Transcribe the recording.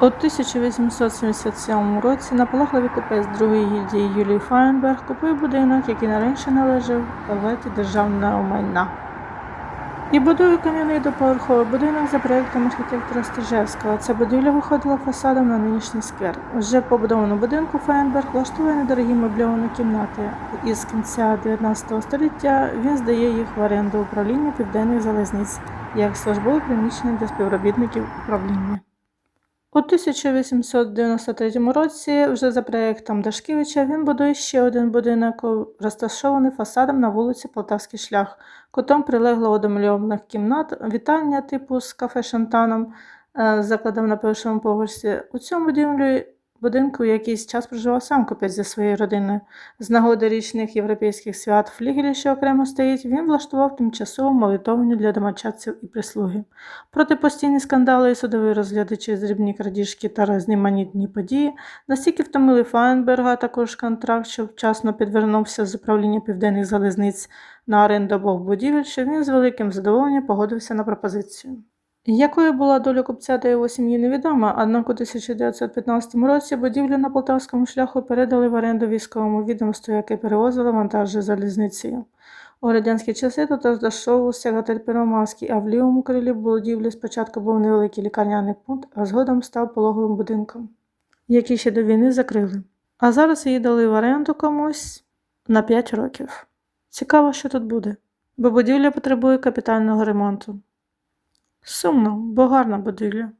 У 1877 році наполегливий купець другої гільдії Юлій Файнберг купив будинок, який раніше належав Палеті державного майна. І будує кам'яний доповерховий будинок за проєктом архітектора Стежевського. Ця будівля виходила фасадом на нинішній сквер. Вже в побудованому будинку Файнберг влаштовує недорогі мебльовані кімнати. Із кінця 19 століття він здає їх в оренду управління південних залізниць як службове приміщення для співробітників управління. У 1893 році, вже за проєктом Дашкевича, він будує ще один будинок, розташований фасадом на вулиці Полтавський шлях, кутом прилеглого до мільйонних кімнат, вітальня типу з кафе-шантаном, е, закладом на першому поверсі. У цьому будівлі будинку якийсь час проживав сам купець зі своєю родиною. З нагоди річних європейських свят в флігелі, що окремо стоїть, він влаштував тимчасову молитовню для домочадців і прислуги. Проти постійні скандали і судові розгляди через дрібні крадіжки та різноманітні події настільки втомили Файнберга, також контракт, що вчасно підвернувся з управління південних залізниць на оренду обох будівель, що він з великим задоволенням погодився на пропозицію. Якою була доля купця та його сім'ї невідома, однак у 1915 році будівлю на Полтавському шляху передали в оренду військовому відомству, яке перевозило вантажі залізницею. У радянські часи тут розташовувався готель Первомайський, а в лівому крилі будівлі спочатку був невеликий лікарняний пункт, а згодом став пологовим будинком, який ще до війни закрили. А зараз її дали в оренду комусь на 5 років. Цікаво, що тут буде, бо будівля потребує капітального ремонту. Сумно, бо гарна будівля.